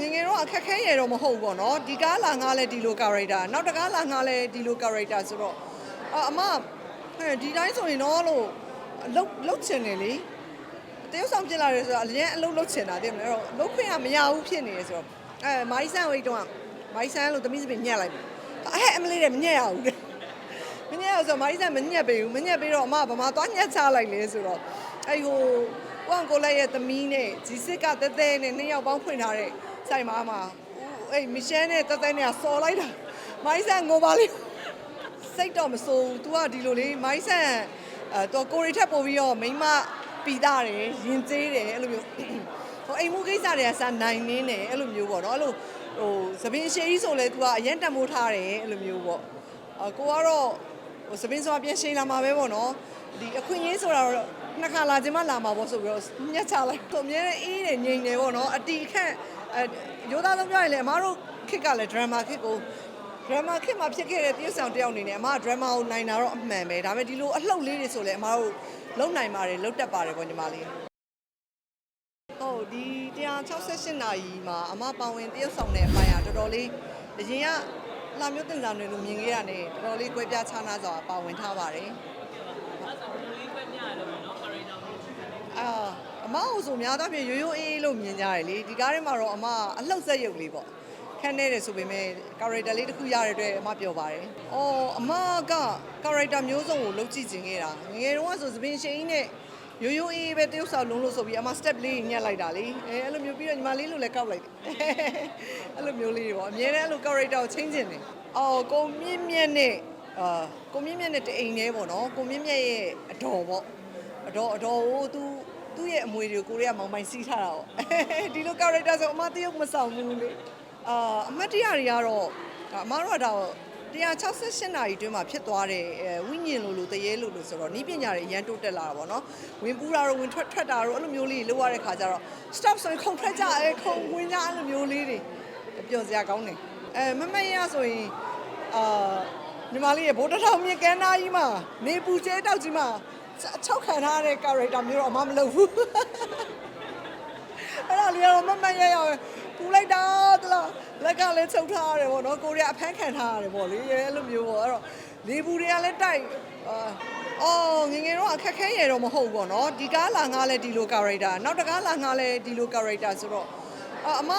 ငယ်ငယ်တော့အခက်ခဲရတော့မဟုတ်ဘူးပေါ့နော်ဒီကားလာငါလဲဒီလို character နောက်တကားလာငါလဲဒီလို character ဆိုတော့အအမအဲဒီတိုင်းဆိုရင်တော့လို့လုတ်လုတ်ချင်တယ်လေတရုတ်ဆောင်ပြစ်လာတယ်ဆိုတော့အရင်အလုတ်လုတ်ချင်တာတဲ့မလားအဲ့တော့လုတ်ခွင့်ကမရဘူးဖြစ်နေရဆိုတော့အဲမိုင်းဆန်ဝိတ်တော့မိုင်းဆန်လို့သမီးစပင်ညက်လိုက်ပြီအဲအမလေးတဲ့မညက်ရဘူးတဲ့မညက်ရဆိုမိုင်းဆန်မညက်ပေးဘူးမညက်ပေးတော့အမကဘာမှသွားညက်ချလိုက်လေဆိုတော့အဲ့ဟို ကိုအောင်ကိုလိုက်ရဲ့သမီးနဲ့ဂျီစစ်ကတဲတဲနဲ့နှစ်ယောက်ပေါင်းဖွင့်ထားတဲ့ဆိုင်မှာမှာအဲ့မီရှယ်နဲ့တဲတဲနဲ့ဆော်လိုက်တာမိုင်းဆန်ငိုပါလိမ့်စိတ်တော့မစိုးဘူး तू ကဒီလိုလေမိုင်းဆန်အဲတော့ကိုရီထက်ပို့ပြီးတော့မိန်းမပီတာတယ်ရင်ကျေးတယ်အဲ့လိုမျိုးဟိုအိမ်မှုကိစ္စတွေကစနိုင်နေတယ်အဲ့လိုမျိုးပေါ့နော်အဲ့လိုဟိုသပင်ရှည်ကြီးဆိုလဲ तू ကအရင်တမိုးထားတယ်အဲ့လိုမျိုးပေါ့အကိုကတော့ဟိုသပင်ဆိုတာပြန်ရှည်လာမှာပဲပေါ့နော်ဒီအခွင့်အရေးဆိုတာတော့ နှစ်ခါလာခြင်းမလာမှာပေါ့ဆိုပြီးတော့ညက်ချလိုက်ကိုအမြဲတမ်းအေးတယ်ငြိမ်တယ်ပေါ့နော်အတီခန့်အဲရိုးသားဆုံးပြောရင်လေအမားတို့ခစ်ကလည်း drama ခစ်ကိုဒရမာခင်မှာဖြစ်ခဲ့တဲ့တရုတ်ဆောင်တယောက်အနေနဲ့အမကဒရမာကိုနိုင်တာတော့အမှန်ပဲဒါပေမဲ့ဒီလိုအလှုပ်လေးတွေဆိုလဲအမတို့လုံနိုင်ပါတယ်လုံတက်ပါတယ်ပေါ့ညီမလေးဟုတ်ဒီ168နာရီမှာအမပါဝင်တရုတ်ဆောင်တဲ့အပိုင်းကတော်တော်လေးအရင်ကလာမျိုးတင်ဆောင်တွေလို့မြင်ခဲ့ရတဲ့တော်တော်လေးကွဲပြားခြားနားစွာပါဝင်ထားပါတယ် အာအမအုပ်ဆိုများတော့ပြင်ရိုးရိုးအေးအေးလို့မြင်ကြတယ်လေဒီကားထဲမှာတော့အမအလှုပ်ဆက်ရုပ်လေးပေါ့ခန်းနေတယ်ဆိုပေမဲ့ character လေးတစ်ခုရတဲ့အတွက်အမပြောပါတယ်။အော်အမက character မျိုးစုံကိုလုပ်ကြည့်ခြင်းခဲ့တာ။ငယ်ငယ်တုန်းကဆိုသပင်ရှင်ကြီးနဲ့ရိုးရိုးအေးအေးပဲတရုပ်ဆောင်လုံးလို့ဆိုပြီးအမ step လေးညှက်လိုက်တာလေ။အဲအဲ့လိုမျိုးပြီးတော့ညီမလေးလိုလည်းကောက်လိုက်တယ်။အဲ့လိုမျိုးလေးတွေပေါ့။အများနဲ့အဲ့လို character ကိုချင်းကျင်တယ်။အော်ကိုမြင့်မြတ်နဲ့အာကိုမြင့်မြတ်နဲ့တအိမ်နေပေါ့နော်။ကိုမြင့်မြတ်ရဲ့အတော်ပေါ့။ အတော်အတော်ကိုသူသူ့ရဲ့အမွေတွေကိုကိုရီးယားမောင်မိုင်စီးထားတာပေါ့။ဒီလို character ဆိုအမတရုပ်မဆောင်ဘူးလေ။အာအမတ်တရတွေကတော့အမားတို့ကတော့168နာရီအတွင်းမှာဖြစ်သွားတဲ့အဲဝိညာဉ်လိုလိုတရေလိုလိုဆိုတော့ဤပညာတွေအရန်တိုးတက်လာတာပေါ့နော်ဝင်ပူတာတော့ဝင်ထွက်ထွက်တာတော့အဲ့လိုမျိုးလေးတွေလောက်ရတဲ့ခါကျတော့ stop ဆိုရင်ခုန်ထွက်ကြအဲခုန်ဝင်ကြအဲ့လိုမျိုးလေးတွေပျော်စရာကောင်းတယ်အဲမမရဆိုရင်အာညီမလေးရဲ့ဘိုးတစ်ထောင်မြင့်ကန်းသားကြီးမှာနေပူကျဲတောက်ကြီးမှာ အချောက်ခံထားတဲ့ character မျိုးတော့အမမလုပ်ဘူးအဲ့ဒါလေးကတော့မမတ်ရရပဲပူလိုက်တာတလားလက်ကလည်းချုပ်ထားရတယ်ပေါ့နော်ကိုရီးယားအဖမ်းခံထားရတယ်ပေါ့လေအဲ့လိုမျိုးပေါ့အဲ့တော့လေဘူးတွေကလည်းတိုက်အာအော်ငယ်ငယ်တော့အခက်ခဲရတော့မဟုတ်ဘူးပေါ့နော်ဒီကားလာငါလဲဒီလို character နောက်တကားလာငါလဲဒီလို character ဆိုတော့အအမ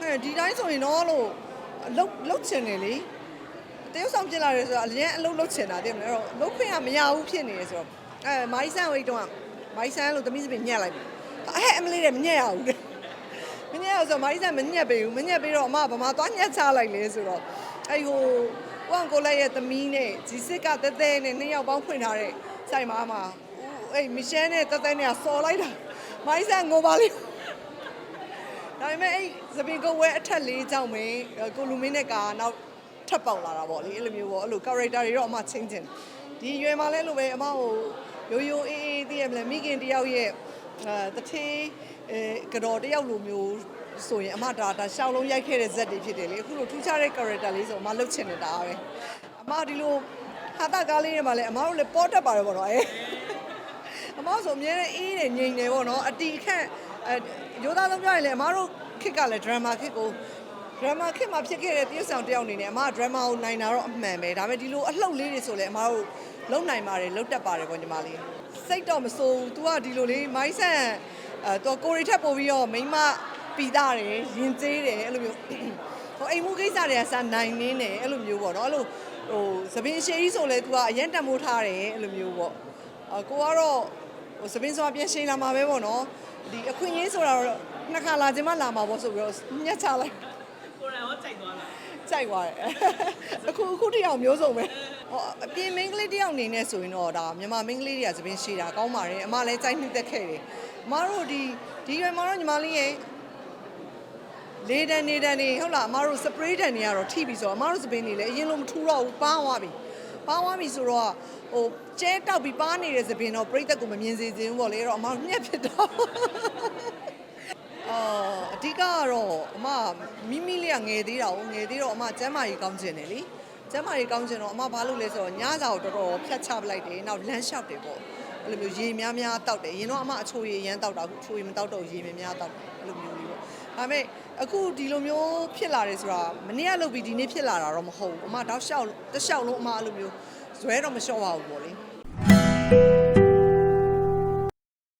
အဲဒီတိုင်းဆိုရင်တော့လို့လုတ်လုတ်ချင်တယ်လေတရုတ်ဆောင်ပြစ်လာတယ်ဆိုတော့အရင်အလုတ်လုတ်ချင်တာတဲ့မလားအဲ့တော့လုတ်ခွင့်ကမရဘူးဖြစ်နေရဆိုတော့ အဲမိုင်းဆန်ဝိတ်တော့မိုင်းဆန်လို့သမီးစပင်ညက်လိုက်ပြီအဲအမလေးတဲ့မညက်ရဘူးတဲ့မညက်ရဆိုမိုင်းဆန်မညက်ပေးဘူးမညက်ပေးတော့အမကဘာမှသွားညက်ချလိုက်လေဆိုတော့အဲ့ဟိုကိုအောင်ကိုလိုက်ရဲ့သမီးနဲ့ဂျီစစ်ကတဲတဲနဲ့နှစ်ယောက်ပေါင်းဖွင့်ထားတဲ့ဆိုင်မှာမှာအဲ့မီရှယ်နဲ့တဲတဲနဲ့ဆော်လိုက်တာမိုင်းဆန်ငိုပါလိမ့်ဒါပေမဲ့အဲ့သပင်ကုတ်ဝဲအထက်လေးကြောင့်မင်းကိုလူမင်းနဲ့ကနောက်ထပ်ပေါက်လာတာပေါ့လေအဲ့လိုမျိုးပေါ့အဲ့လို character တွေတော့အမချင်းချင်းဒီရွယ်မှာလဲလို့ပဲအမဟို ရိုးရိုးအေးအေးသိရမလားမိခင်တယောက်ရဲ့အဲတထေးအဲကြော်တယောက်လိုမျိုးဆိုရင်အမဒါဒါရှောင်းလုံးရိုက်ခဲ့တဲ့ဇက်တွေဖြစ်တယ်လေအခုလိုထူးခြားတဲ့ character လေးဆိုအမလုတ်ချင်နေတာပဲအမဒီလိုဟာတာကားလေးတွေမှာလည်းအမတို့လည်းပေါ်တက်ပါတယ်ပေါ့နော်အဲအမဆိုအမြဲတမ်းအေးတယ်ငြိမ်တယ်ပေါ့နော်အတီခန့်အဲရိုးသားဆုံးပြောရင်လည်းအမတို့ခစ်ကလည်း drama ခစ်ကို drama ခစ်မှာဖြစ်ခဲ့တဲ့တရုတ်ဆောင်တယောက်အနေနဲ့အမက drama ကိုနိုင်တာတော့အမှန်ပဲဒါပေမဲ့ဒီလိုအလှုပ်လေးတွေဆိုလဲအမတို့ လုံနိုင်ပါတယ်လုံတက်ပါတယ်ပေါ့ညီမလေးစိတ်တော့မစိုးဘူး तू ကဒီလိုလေးမိုင်းဆန်အဲတော့ကိုရီထက်ပို့ပြီးတော့မိန်းမပီတာတယ်ရင်ကျေးတယ်အဲ့လိုမျိုးဟိုအိမ်မှုကိစ္စတွေကစနိုင်နေတယ်အဲ့လိုမျိုးပေါ့နော်အဲ့လိုဟိုသပင်ရှည်ကြီးဆိုလဲ तू ကအရင်တမိုးထားတယ်အဲ့လိုမျိုးပေါ့အကိုကတော့ဟိုသပင်ဆိုတာပြန်ရှည်လာမှာပဲပေါ့နော်ဒီအခွင့်အရေးဆိုတာတော့နှစ်ခါလာခြင်းမလာမှာပေါ့ဆိုပြီးတော့ညက်ချလိုက်ကိုယ်တိုင်ရောကြိုက်သွားလားကြိုက်သွားတယ်အခုအခုတယောက်မျိုးစုံပဲ ဟောအပြင်မင်းကလေးတယောက်အနေနဲ့ဆိုရင်တော့ဒါမြန်မာမင်းကလေးတွေကသပင်းရှိတာကောင်းပါတယ်အမလည်းကြိုက်နှစ်သက်ခဲ့တယ်အမတို့ဒီဒီရွယ်မှာတော့ညီမလေးရဲ့လေတန်နေတန်နေဟုတ်လားအမတို့စပရေးတန်တွေကတော့ထိပြီဆိုတော့အမတို့သပင်းတွေလည်းအရင်လိုမထူတော့ဘူးပါသွားပြီပါသွားပြီဆိုတော့ဟိုကျဲတောက်ပြီးပါနေတဲ့သပင်းတော့ပြိသက်ကိုမမြင်စေချင်ဘူးပေါ့လေအဲ့တော့အမတို့ညက်ဖြစ်တော့အာအဓိကကတော့အမမိမိလေးကငယ်သေးတာကိုငယ်သေးတော့အမကျမ်းမာရေးကောင်းကျင်တယ်လी ကျမ်းမာရေးကောင်းကျင်တော့အမဘာလို့လဲဆိုတော့ညစာကိုတော်တော်ဖြတ်ချပလိုက်တယ်နောက်လမ်းလျှောက်တယ်ပေါ့အဲ့လိုမျိုးရေများများတောက်တယ်ရင်တော့အမအချိုရည်ရမ်းတောက်တာအခုအချိုရည်မတောက်တော့ရေများများတောက်တယ်အဲ့လိုမျိုးလေးပေါ့ဒါပေမဲ့အခုဒီလိုမျိုးဖြစ်လာတယ်ဆိုတာမနေ့ကလုပ်ပြီးဒီနေ့ဖြစ်လာတာတော့မဟုတ်ဘူးအမတောက်လျှောက်တစ်လျှောက်လုံးအမအဲ့လိုမျိုးဇွဲတော့မလျှော့ပါဘူးပေါ့လေ